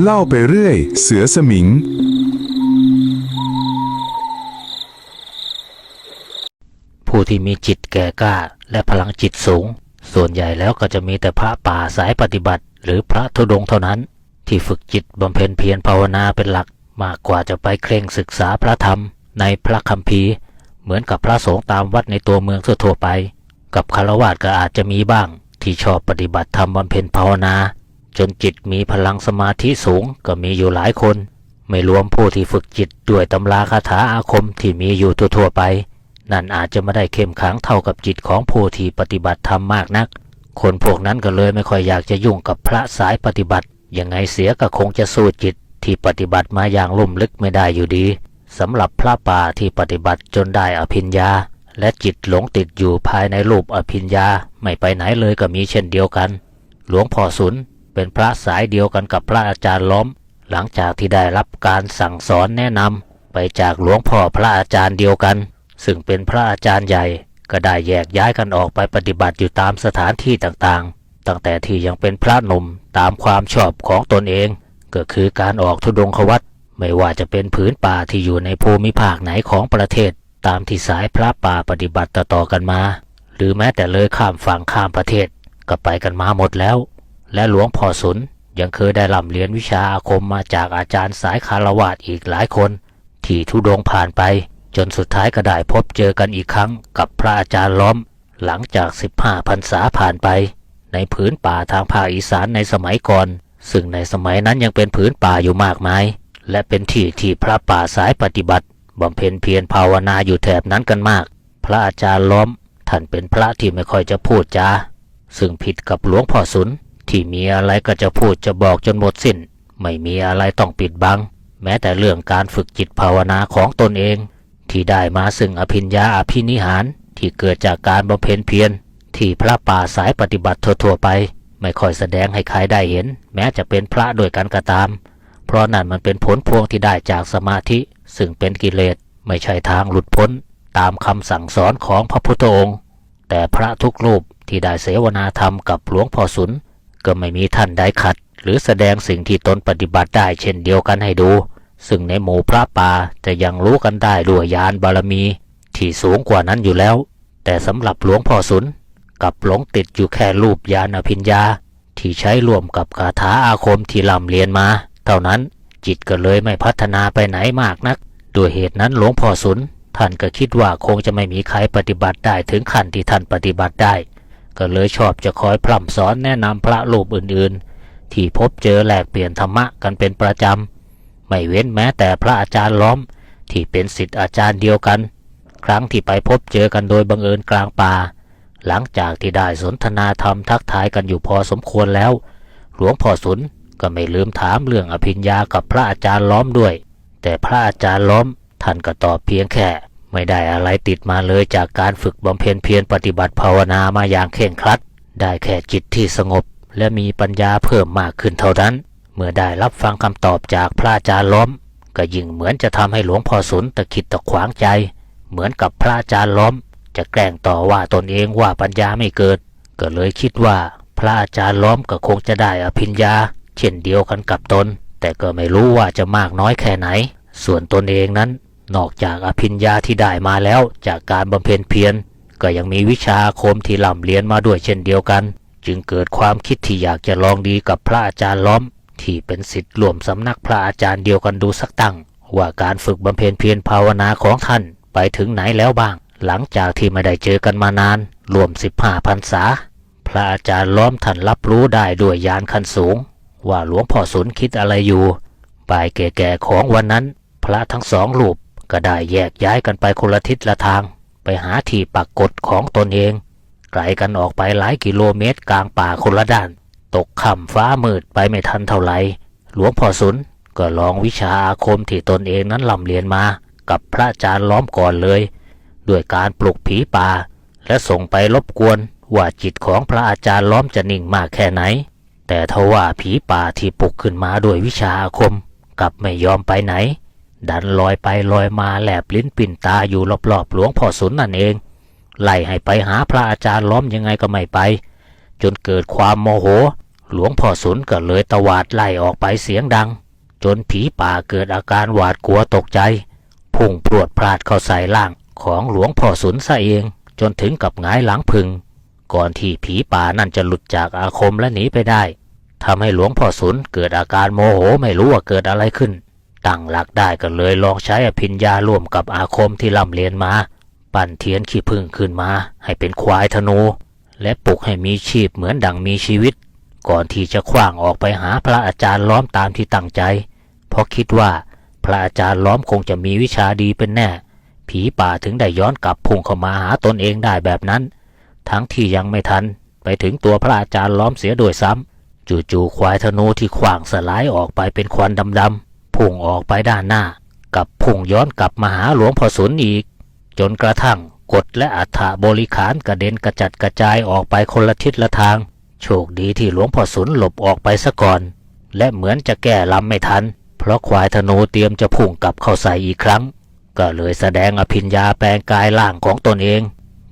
เล่าไปเรื่อย เสือสมิง ผู้ที่มีจิตแก่กล้าและพลังจิตสูง ส่วนใหญ่แล้วก็จะมีแต่พระป่าสายปฏิบัติ หรือพระธุดงค์เท่านั้น ที่ฝึกจิตบำเพ็ญเพียรภาวนาเป็นหลัก มากกว่าจะไปเคร่งศึกษาพระธรรม ในพระคัมภีร์ เหมือนกับพระสงฆ์ตามวัดในตัวเมืองทั่วๆไป กับคารวะก็อาจจะมีบ้าง ที่ชอบปฏิบัติธรรมบำเพ็ญภาวนา จนจิตมีพลังสมาธิสูงก็มีอยู่หลายคน ไม่รวมผู้ที่ฝึกจิตด้วยตำราคาถาอาคมที่มีอยู่ทั่วๆไป นั่นอาจจะไม่ได้เข้มขังเท่ากับจิตของผู้ที่ปฏิบัติธรรมมากนัก คนพวกนั้นก็เลยไม่ค่อยอยากจะยุ่งกับพระสายปฏิบัติ ยังไงเสียก็คงจะสู้จิตที่ปฏิบัติมาอย่างลุ่มลึกไม่ได้อยู่ดีสำหรับพระป่าที่ปฏิบัติจนได้อภิญญา และจิตหลงติดอยู่ภายในรูปอภิญญาไม่ไปไหนเลยก็มีเช่นเดียวกัน หลวงพ่อสุน เป็นพระสายเดียวกันกับพระอาจารย์ล้อม หลังจากที่ได้รับการสั่งสอนแนะนำไปจากหลวงพ่อพระอาจารย์เดียวกัน ซึ่งเป็นพระอาจารย์ใหญ่ ก็ได้แยกย้ายกันออกไปปฏิบัติอยู่ตามสถานที่ต่างๆ ตั้งแต่ที่ยังเป็นพระหนุ่มตามความชอบของตนเอง ก็คือการออกทุดงควัตไม่ว่าจะเป็นผืนป่าที่อยู่ในภูมิภาคไหนของประเทศ ตามที่สายพระป่าปฏิบัติต่อๆกันมา หรือแม้แต่เลยข้ามฝั่งข้ามประเทศก็ไปกันมาหมดแล้ว และหลวงพ่อสุนยังเคยได้ร่ำเรียนวิชาอาคมมาจากอาจารย์สายคารวาสอีกหลายคน ที่ทุดงผ่านไป จนสุดท้ายก็ได้พบเจอกันอีกครั้งกับพระอาจารย์ล้อม หลังจาก 15พรรษาผ่านไป ในผืนป่าทางภาคอีสานในสมัยก่อน ซึ่งในสมัยนั้นยังเป็นผืนป่าอยู่มากมาย และเป็นที่ที่พระป่าสายปฏิบัติบำเพ็ญเพียรภาวนาอยู่แถบนั้นกันมาก พระอาจารย์ล้อม ท่านเป็นพระที่ไม่ค่อยจะพูดจาซึ่งผิดกับหลวงพ่อสุน ที่มีอะไรก็จะพูดจะบอกจนหมดสิ้น ไม่มีอะไรต้องปิดบัง แม้แต่เรื่องการฝึกจิตภาวนาของตนเอง ที่ได้มาซึ่งอภิญญาอภินิหารที่เกิดจากการบำเพ็ญเพียรที่พระป่าสายปฏิบัติทั่วๆไป ไม่ค่อยแสดงให้ใครได้เห็น แม้จะเป็นพระโดยกันก็ตาม เพราะนั่นมันเป็นผลพวงที่ได้จากสมาธิ ซึ่งเป็นกิเลสไม่ใช่ทางหลุดพ้น ตามคำสั่งสอนของพระพุทธองค์ แต่พระทุกรูปที่ได้เสวนาธรรมกับหลวงพ่อสุน ก็ไม่มีท่านใดขัด หรือแสดงสิ่งที่ตนปฏิบัติได้เช่นเดียวกันให้ดู ซึ่งในหมู่พระป่าจะยังรู้กันได้ด้วยญาณบารมี ที่สูงกว่านั้นอยู่แล้ว แต่สำหรับหลวงพ่อสุนกับหลงติดอยู่แค่รูปญาณอภิญญา ที่ใช้ร่วมกับคาถาอาคมที่ล่ำเรียนมา เท่านั้นจิตก็เลยไม่พัฒนาไปไหนมากนักด้วยเหตุนั้นหลวงพ่อสุนท่านก็คิดว่าคงจะไม่มีใครปฏิบัติได้ถึงขั้นที่ท่านปฏิบัติได้ ก็เลยชอบจะคอยพร่ำสอนแนะนำพระรูปอื่นๆ ที่พบเจอแลกเปลี่ยนธรรมะกันเป็นประจำ ไม่เว้นแม้แต่พระอาจารย์ล้อมที่เป็นสิทธิ์อาจารย์เดียวกัน ครั้งที่ไปพบเจอกันโดยบังเอิญกลางป่า หลังจากที่ได้สนทนาธรรมทักทายกันอยู่พอสมควรแล้ว หลวงพ่อสุนก็ไม่ลืมถามเรื่องอภิญญากับพระอาจารย์ล้อมด้วย แต่พระอาจารย์ล้อมท่านก็ตอบเพียงแค่ ไม่ได้อะไรติดมาเลยจากการฝึกบำเพ็ญเพียรปฏิบัติภาวนามาอย่างเคร่งครัด ได้แค่จิตที่สงบ และมีปัญญาเพิ่มมากขึ้นเท่านั้น เมื่อได้รับฟังคำตอบจากพระอาจารย์ล้อม ก็ยิ่งเหมือนจะทำให้หลวงพ่อสุนตะคิดตะขวางใจ เหมือนกับพระอาจารย์ล้อม จะแกล้งต่อว่าตนเองว่าปัญญาไม่เกิด ก็เลยคิดว่าพระอาจารย์ล้อมก็คงจะได้อภิญญา เช่นเดียวกันกับตน แต่ก็ไม่รู้ว่าจะมากน้อยแค่ไหน ส่วนตนเองนั้น นอกจากอภิญญาที่ได้มาแล้วจากการบำเพ็ญเพียรก็ยังมีวิชาคมที่ล่ำเรียนมาด้วยเช่นเดียวกัน จึงเกิดความคิดที่อยากจะลองดีกับพระอาจารย์ล้อม ที่เป็นสิทธิ์รวมสำนักพระอาจารย์เดียวกันดูสักตั้ง ว่าการฝึกบำเพ็ญเพียรภาวนาของท่านไปถึงไหนแล้วบ้าง หลังจากที่ไม่ได้เจอกันมานาน รวมสิบห้าพรรษา พระอาจารย์ล้อมท่านรับรู้ได้ด้วยญาณขั้นสูง ว่าหลวงพ่อสุนคิดอะไรอยู่บ่ายแก่ๆของวันนั้น พระทั้งสองรูป ก็ได้แยกย้ายกันไปคนละทิศละทาง ไปหาที่ปักกฎของตนเอง ไกลกันออกไปหลายกิโลเมตรกลางป่าคนละด้าน ตกค่ำฟ้ามืดไปไม่ทันเท่าไหร่หลวงพ่อสุนก็ลองวิชาอาคมที่ตนเองนั้นล่ำเรียนมา กับพระอาจารย์ล้อมก่อนเลย ด้วยการปลุกผีป่า และส่งไปรบกวนว่าจิตของพระอาจารย์ล้อมจะนิ่งมากแค่ไหน แต่ทว่าผีป่าที่ปลุกขึ้นมาด้วยวิชาอาคมกลับไม่ยอมไปไหน ดันลอยไปลอยมาแลบลิ้นปิ่นตาอยู่รอบๆหลวงพ่อสุนนั่นเอง ไล่ให้ไปหาพระอาจารย์ล้อมยังไงก็ไม่ไป จนเกิดความโมโห หลวงพ่อสุนก็เลยตวาดไล่ออกไปเสียงดัง จนผีป่าเกิดอาการหวาดกลัวตกใจ พุ่งพรวดพลาดเข้าใส่ร่างของหลวงพ่อสุนซะเอง จนถึงกับหงายหลังพึง ก่อนที่ผีป่านั่นจะหลุดจากอาคมและหนีไปได้ทำให้หลวงพ่อสุนเกิดอาการโมโหไม่รู้ว่าเกิดอะไรขึ้น ตั้งหลักได้ก็เลยลองใช้อภิญญาร่วมกับอาคมที่ล่ำเรียนมา ปั่นเทียนขี้ผึ้งขึ้นมา ให้เป็นควายธนู และปลุกให้มีชีพเหมือนดังมีชีวิต ก่อนที่จะขว้างออกไปหาพระอาจารย์ล้อมตามที่ตั้งใจ เพราะคิดว่าพระอาจารย์ล้อมคงจะมีวิชาดีเป็นแน่ ผีป่าถึงได้ย้อนกลับพุ่งเข้ามาหาตนเองได้แบบนั้น ทั้งที่ยังไม่ทัน ไปถึงตัวพระอาจารย์ล้อมเสียโดยซ้ำจู่ๆควายธนูที่ขว้างสลายออกไปเป็นควันดำๆ พุ่งออกไปด้านหน้า กับพุ่งย้อนกลับมาหาหลวงพ่อสุนอีก จนกระทั่งกฎและอัฐบริขารกระเด็นกระจัดกระจายออกไปคนละทิศละทาง โชคดีที่หลวงพ่อสุนหลบออกไปซะก่อน และเหมือนจะแก้ลำไม่ทัน เพราะควายธนูเตรียมจะพุ่งกลับเข้าใส่อีกครั้ง ก็เลยแสดงอภิญญาแปลงกายร่างของตนเอง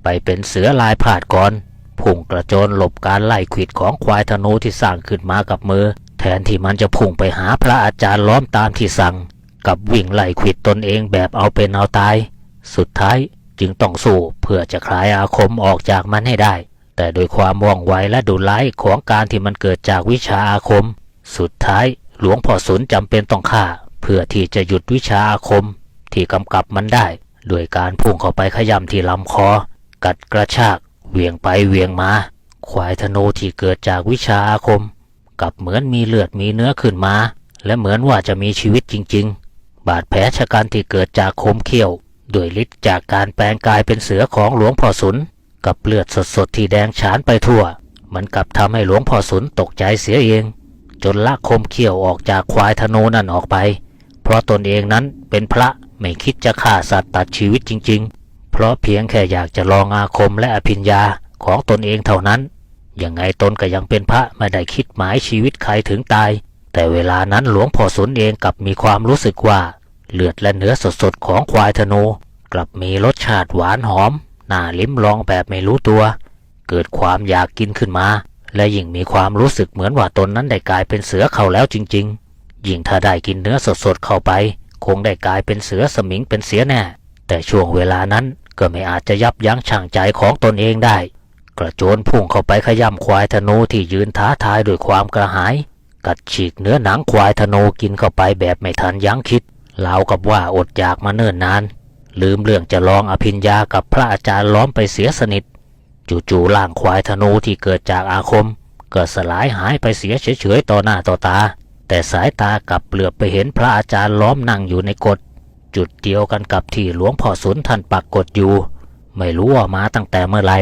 ไปเป็นเสือลายพาดก่อนพุ่งกระโจนหลบการไล่ขิดของควายธนูที่สร้างขึ้นมากับมือ แทนที่มันจะพุ่งไปหาพระอาจารย์ล้อมตามที่สั่ง กับวิ่งไล่ขิดตนเองแบบเอาเป็นเอาตาย สุดท้ายจึงต้องสู้เพื่อจะคลายอาคมออกจากมันให้ได้ แต่โดยความว่องไวและดุร้ายของการที่มันเกิดจากวิชาอาคม สุดท้ายหลวงพ่อสุนจำเป็นต้องฆ่า เพื่อที่จะหยุดวิชาอาคม ที่กำกับมันได้โดยการพุ่งเข้าไปขย้ำที่ลำคอ กัดกระชาก เหวี่ยงไปเหวี่ยงมา ควายธนูที่เกิดจากวิชาอาคม กับเหมือนมีเลือดมีเนื้อขึ้นมา และเหมือนว่าจะมีชีวิตจริง ๆ บาดแผลชะกันที่เกิดจากคมเขี้ยวด้วยฤทธิ์จากการแปลงกายเป็นเสือของหลวงพ่อสุน กับเลือดสดๆที่แดงฉานไปทั่ว มันกลับทำให้หลวงพ่อสุนตกใจเสียเอง จนละคมเขี้ยวออกจากควายธนูนั่นออกไป เพราะตนเองนั้นเป็นพระไม่คิดจะฆ่าสัตว์ตัดชีวิตจริง ๆ เพราะเพียงแค่อยากจะลองอาคมและอภิญญาของตนเองเท่านั้น ยังไงตนก็ยังเป็นพระไม่ได้คิดหมายชีวิตใครถึงตาย แต่เวลานั้นหลวงพ่อสนเองกลับมีความรู้สึกว่า เลือดและเนื้อสดๆของควายธนู กลับมีรสชาติหวานหอมน่าลิ้มลองแบบไม่รู้ตัว เกิดความอยากกินขึ้นมา และยิ่งมีความรู้สึกเหมือนว่าตนนั้นได้กลายเป็นเสือเขาแล้วจริง ๆ ยิ่งถ้าได้กินเนื้อสดๆเข้าไป คงได้กลายเป็นเสือสมิงเป็นเสียแน่ แต่ช่วงเวลานั้นก็ไม่อาจจะยับยั้งชั่งใจของตนเองได้ กระโจนพุ่งเข้าไปขย้ำควายธนูที่ยืนท้าทายด้วยความกระหาย กัดฉีกเนื้อหนังควายธนูกินเข้าไปแบบไม่ทันยั้งคิดราวกับว่าอดอยากมาเนิ่นนาน ลืมเรื่องจะลองอภิญญากับพระอาจารย์ล้อมไปเสียสนิท จู่ๆร่างควายธนูที่เกิดจากอาคม ก็สลายหายไปเสียเฉยๆต่อหน้าต่อตา แต่สายตากลับเหลือบไปเห็นพระอาจารย์ล้อมนั่งอยู่ในกฎจุดเดียวกันกับที่หลวงพ่อสุนท่านปักกฎอยู่ ไม่รู้ว่ามาตั้งแต่เมื่อไหร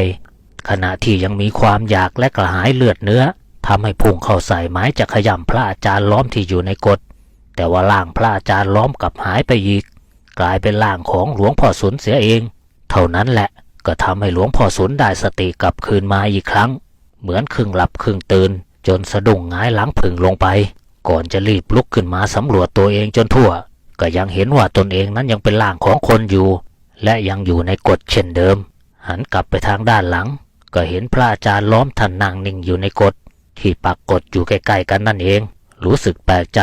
ขณะที่ยังมีความอยากและกระหายเลือดเนื้อทำให้พุ่งเข้าใส่ไม้จะขย่ำพระอาจารย์ล้อมที่อยู่ในกฎแต่ว่าร่างพระอาจารย์ล้อมกลับหายไปอีก กลายเป็นร่างของหลวงพ่อสุนเสียเอง เท่านั้นแหละก็ทำให้หลวงพ่อสุนได้สติกลับคืนมาอีกครั้ง เหมือนครึ่งหลับครึ่งตื่น จนสะดุ้งงายหลังผึ่งลงไป ก่อนจะรีบลุกขึ้นมาสำรวจตัวเองจนทั่ว ก็ยังเห็นว่าตนเองนั้นยังเป็นร่างของคนอยู่ และยังอยู่ในกฎเช่นเดิม หันกลับไปทางด้านหลัง ก็เห็นพระอาจารย์ล้อมท่านนั่งนิ่งอยู่ในกฎที่ปักกฎอยู่ใกล้ๆกันนั่นเอง รู้สึกแปลกใจ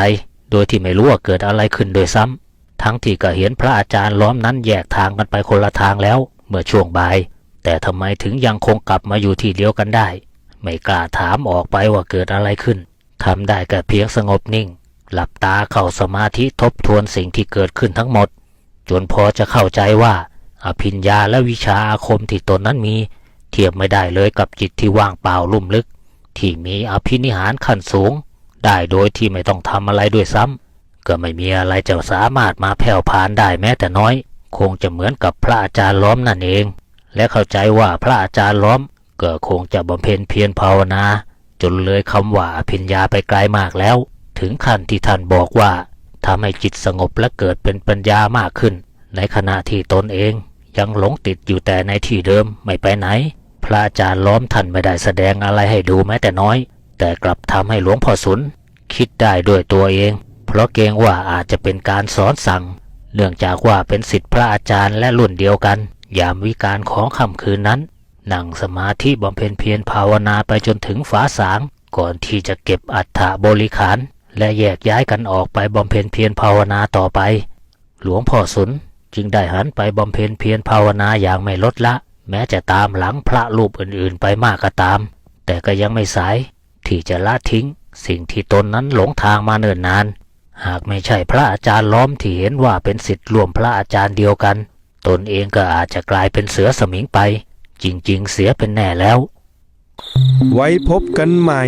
โดยที่ไม่รู้ว่าเกิดอะไรขึ้นโดยซ้ำทั้งที่ก็เห็นพระอาจารย์ล้อมนั้นแยกทางกันไปคนละทางแล้ว เมื่อช่วงบ่าย แต่ทำไมถึงยังคงกลับมาอยู่ที่เดียวกันได้ ไม่กล้าถามออกไปว่าเกิดอะไรขึ้นทำได้แต่เพียงสงบนิ่ง หลับตาเข้าสมาธิทบทวนสิ่งที่เกิดขึ้นทั้งหมด จนพอจะเข้าใจว่า อภิญญาและวิชาอาคมที่ตนนั้นมี ทียบไม่ได้เลยกับจิตที่ว่างเปล่าลุ่มลึก ที่มีอภินิหารขั้นสูง ได้โดยที่ไม่ต้องทำอะไรด้วยซ้ำก็ไม่มีอะไรจะสามารถมาแผ่วพานได้แม้แต่น้อย คงจะเหมือนกับพระอาจารย์ล้อมนั่นเอง และเข้าใจว่าพระอาจารย์ล้อมก็คงจะบำเพ็ญเพียรภาวนา จนเลยคำว่าอภิญญาไปไกลมากแล้ว ถึงขั้นที่ท่านบอกว่าทำให้จิตสงบและเกิดเป็นปัญญามากขึ้น ในขณะที่ตนเองยังหลงติดอยู่แต่ในที่เดิมไม่ไปไหน พระอาจารย์ล้อมท่านไม่ได้แสดงอะไรให้ดูแม้แต่น้อย แต่กลับทำให้หลวงพ่อสุน คิดได้ด้วยตัวเอง เพราะเกรงว่าอาจจะเป็นการสอนสั่ง เนื่องจากว่าเป็นสิทธิพระอาจารย์และรุ่นเดียวกัน ยามวิการของค่ำคืนนั้น นั่งสมาธิบำเพ็ญเพียรภาวนาไปจนถึงฟ้าสาง ก่อนที่จะเก็บอัฐบริขาร และแยกย้ายกันออกไปบำเพ็ญเพียรภาวนาต่อไป หลวงพ่อสุนจึงได้หันไปบำเพ็ญเพียรภาวนาอย่างไม่ลดละ แม้จะตามหลังพระรูปอื่นๆไปมากก็ตาม แต่ก็ยังไม่สายที่จะละทิ้ง สิ่งที่ตนนั้นหลงทางมาเนิ่นนาน หากไม่ใช่พระอาจารย์ล้อมที่เห็นว่าเป็นสิทธิ์ร่วมพระอาจารย์เดียวกัน ตนเองก็อาจจะกลายเป็นเสือสมิงไป จริงๆ เสียเป็นแน่แล้ว ไว้พบกันใหม่